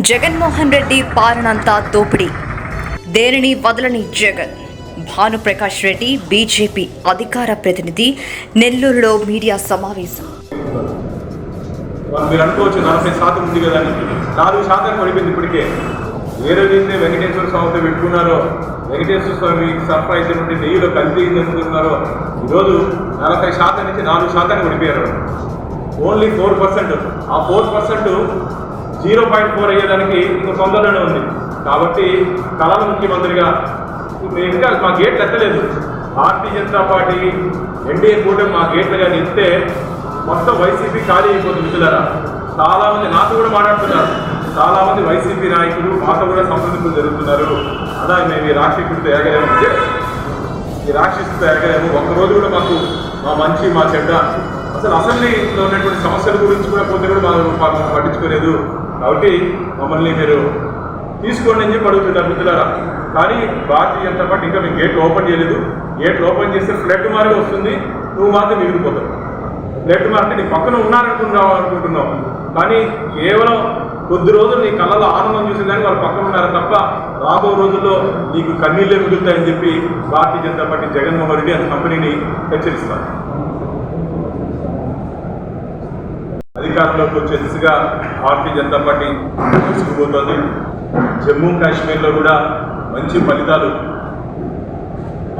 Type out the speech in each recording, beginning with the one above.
జగన్మోహన్ రెడ్డి పాలనంతా దోపిడీ. దేనిని వదలని జగన్? భానుప్రకాష్ రెడ్డి బీజేపీ అధికార ప్రతినిధి నెల్లూరులో మీడియా సమావేశం. మీరు అనుకోవచ్చు నలభై శాతం ఉంది కదా అని. నాలుగు శాతం పడిపోయింది ఇప్పటికే. వేరే దీన్ని వెంకటేశ్వర స్వామితో పెట్టుకున్నారో వెంకటేశ్వర స్వామి సర్ప్రైజ్ నుండి నెయ్యిలో కలిపి అనుకుంటున్నారో ఈరోజు నలభై శాతం నుంచి నాలుగు శాతానికి పడిపోయారు. Only four percent. ఆ four percent zero point four అయ్యేదానికి ఇంకో తొందరలోనే ఉంది. కాబట్టి కళల ముఖ్యమంత్రిగా ఇంకా మా గేట్లు ఎత్తలేదు. భారతీయ జనతా పార్టీ ఎన్డీఏ కూటమి మా గేట్లు కానీ ఇస్తే మొత్తం వైసీపీ ఖాళీ అయిపోతుంది మిత్రులరా. చాలామంది నాతో కూడా మాట్లాడుతున్నారు. చాలామంది వైసీపీ నాయకులు మాతో కూడా సంప్రదింపులు జరుగుతున్నారు. అలా మేము ఈ రాక్షసుడితో ఎరగలేము. అంటే ఈ రాక్షసుడితో ఎరగలేము. ఒక్కరోజు కూడా మాకు మా మంచి మా చెడ్డ అసలు అసెంబ్లీలో ఉన్నటువంటి సమస్యల గురించి కూడా పోతే కూడా మాకు పట్టించుకోలేదు. కాబట్టి మమ్మల్ని మీరు తీసుకోండి అని చెప్పి మిత్రులారా. కానీ భారతీయ జనతా పార్టీ ఇంకా మేము గేట్లు ఓపెన్ చేయలేదు. గేట్లు ఓపెన్ చేస్తే ఫ్లడ్ మార్గా వస్తుంది. నువ్వు మాత్రం మిగిలిపోతావు. ఫ్లడ్ మార్క్ నీ పక్కన ఉన్నారనుకున్నావు అనుకుంటున్నావు కానీ కేవలం కొద్ది రోజులు నీ కళ్ళలో ఆనందం చూసేదానికి వాళ్ళు పక్కన ఉన్నారు తప్ప రాబో రోజుల్లో నీకు కన్నీళ్ళే మిగులుతాయని చెప్పి భారతీయ జనతా పార్టీ జగన్మోహన్ రెడ్డి అంత కంపెనీని హెచ్చరిస్తారు. అధికారంలోకి వచ్చే దిశగా భారతీయ జనతా పార్టీ తీసుకుపోతోంది. జమ్మూ కాశ్మీర్లో కూడా మంచి ఫలితాలు.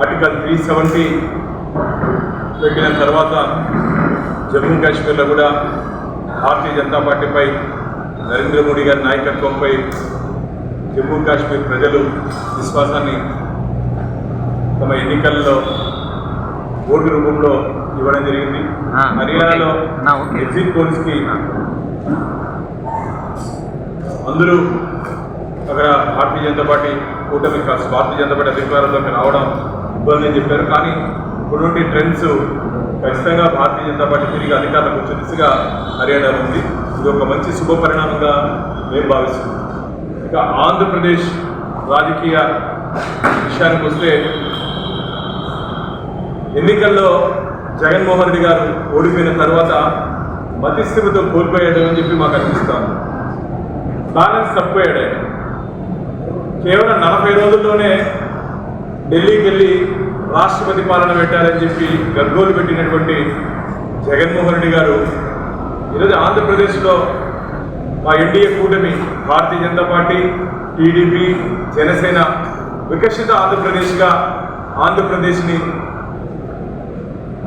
ఆర్టికల్ త్రీ సెవెంటీ పెట్టిన తర్వాత జమ్మూ కాశ్మీర్లో కూడా భారతీయ జనతా పార్టీపై నరేంద్ర మోడీ గారి నాయకత్వంపై జమ్మూ కాశ్మీర్ ప్రజలు విశ్వాసాన్ని తమ ఎన్నికల్లో ఓటు రూపంలో ఇవ్వడం జరిగింది. హర్యానాలో. ఎగ్జిట్ పోల్స్కి అందరూ అక్కడ భారతీయ జనతా పార్టీ కూటమి భారతీయ జనతా పార్టీ అధికారంలోకి రావడం ఇబ్బంది అని చెప్పారు. కానీ ఇప్పుడుండి ట్రెండ్స్ ఖచ్చితంగా భారతీయ జనతా పార్టీ తిరిగి అధికారంలోకి వచ్చే దిశగా హర్యానాలో ఉంది. ఇది ఒక మంచి శుభ పరిణామంగా మేము భావిస్తున్నాం. ఇక ఆంధ్రప్రదేశ్ రాజకీయ విషయానికి వస్తే ఎన్నికల్లో జగన్మోహన్ రెడ్డి గారు ఓడిపోయిన తర్వాత మతిస్థిమితో కోల్పోయాడు అని చెప్పి మాకు అనిపిస్తాను బ్యాలెన్స్ తప్పిపోయాడు. ఆయన కేవలం నలభై రోజుల్లోనే ఢిల్లీకి వెళ్ళి రాష్ట్రపతి పాలన పెట్టాలని చెప్పి గగ్గోలు పెట్టినటువంటి జగన్మోహన్ రెడ్డి గారు ఈరోజు ఆంధ్రప్రదేశ్లో మా ఎన్డీఏ కూటమి భారతీయ జనతా పార్టీ టీడీపీ జనసేన వికసిత ఆంధ్రప్రదేశ్గా ఆంధ్రప్రదేశ్ని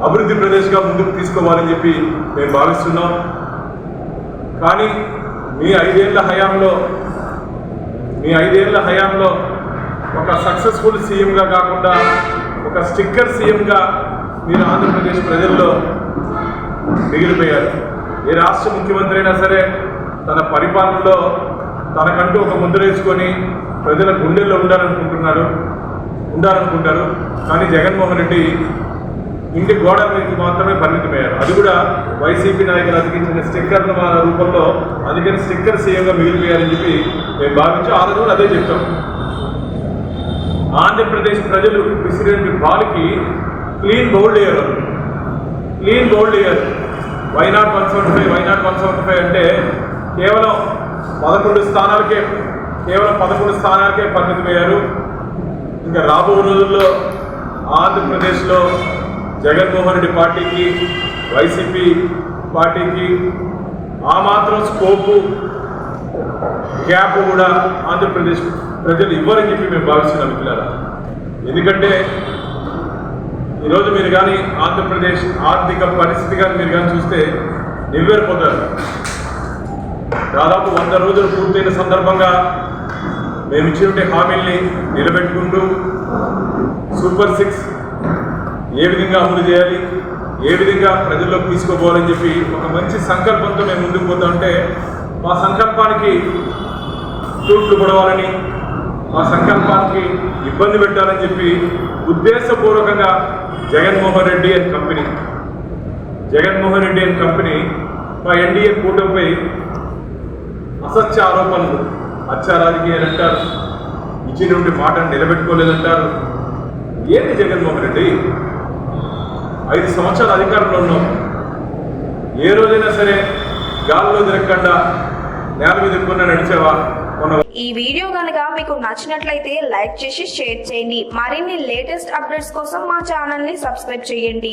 అభివృద్ధి ప్రదేశ్గా ముందుకు తీసుకోవాలని చెప్పి మేము భావిస్తున్నాం. కానీ మీ ఐదేళ్ళ హయాంలో మీ ఐదేళ్ళ హయాంలో ఒక సక్సెస్ఫుల్ సీఎంగా కాకుండా ఒక స్టిక్కర్ సీఎంగా మీరు ఆంధ్రప్రదేశ్ ప్రజల్లో మిగిలిపోయారు. ఏ రాష్ట్ర ముఖ్యమంత్రి అయినా సరే తన పరిపాలనలో తనకంటూ ఒక ముందరేసుకొని ప్రజల గుండెల్లో ఉండాలనుకుంటున్నాడు ఉండాలనుకుంటారు. కానీ జగన్మోహన్ రెడ్డి ఇంటి గోడ మీదకి మాత్రమే పరిమితమయ్యారు. అది కూడా వైసీపీ నాయకులు అతికించిన స్టిక్కర్ల రూపంలో అందుకని స్టిక్కర్ సీఎంగా మిగిలిపోయారని చెప్పి మేము భావించి ఆ రోజు కూడా అదే చెప్తాం ఆంధ్రప్రదేశ్ ప్రజలు ప్రెసిడెంట్ బాల్కి క్లీన్ బౌల్డ్ అయ్యారు. క్లీన్ బౌల్డ్ అయ్యారు. Why not one seventy five why not one seventy five అంటే కేవలం పదకొండు స్థానాలకే కేవలం పదకొండు స్థానాలకే పరిమితమయ్యారు. ఇంకా రాబో రోజుల్లో ఆంధ్రప్రదేశ్లో జగన్మోహన్ రెడ్డి పార్టీకి వైసీపీ పార్టీకి ఆ మాత్రం స్కోపు గ్యాప్ కూడా ఆంధ్రప్రదేశ్ ప్రజలు ఇవ్వరని చెప్పి మేము భావిస్తున్నాం మిత్రులారా. ఎందుకంటే ఈరోజు మీరు కానీ ఆంధ్రప్రదేశ్ ఆర్థిక పరిస్థితి కానీ మీరు కానీ చూస్తే నివ్వెరపోతారు. దాదాపు వంద రోజులు పూర్తయిన సందర్భంగా మేము ఇచ్చినటువంటి హామీల్ని నిలబెట్టుకుంటూ సూపర్ సిక్స్ ఏ విధంగా అమలు చేయాలి? ఏ విధంగా ప్రజల్లోకి తీసుకోపోవాలని చెప్పి ఒక మంచి సంకల్పంతో మేము ముందుకు పోతా ఉంటే మా సంకల్పానికి తూట్లు పడవాలని మా సంకల్పానికి ఇబ్బంది పెట్టాలని చెప్పి ఉద్దేశపూర్వకంగా Jaganmohan Reddy and company Jaganmohan Reddy and company మా ఎన్డీఏ కూటమిపై అసత్య ఆరోపణలు హత్య రాజకీయాలు అంటారు. ఇచ్చినటువంటి మాటను నిలబెట్టుకోలేదంటారు. ఏంటి జగన్మోహన్ రెడ్డి? ఐదు సంవత్సరాలు అధికారంలో ఉన్నాం. ఏ రోజైనా సరే గాల్లో తిరగకుండా నేల మీద ఎక్కువ ఈ వీడియో కనుక మీకు నచ్చినట్లయితే లైక్ చేసి షేర్ చేయండి. మరిన్ని లేటెస్ట్ అప్డేట్స్ కోసం మా ఛానల్ని సబ్స్క్రైబ్ చేయండి.